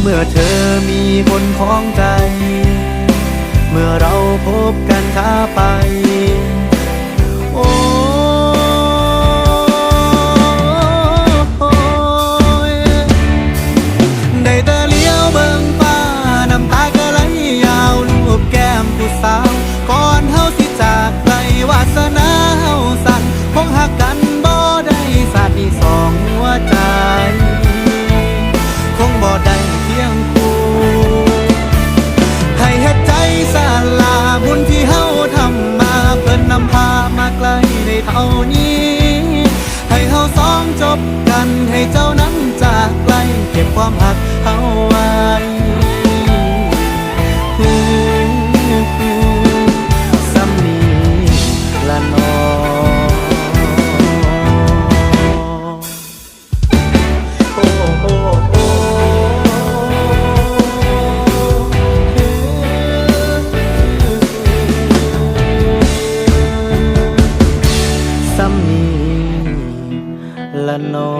เมื่อเธอมีคนของใจ เมื่อเราพบกันท้าไป เฮาสองจบกันให้เจ้านั้นจากไกลเก็บความหักเฮาไว้ ละนอ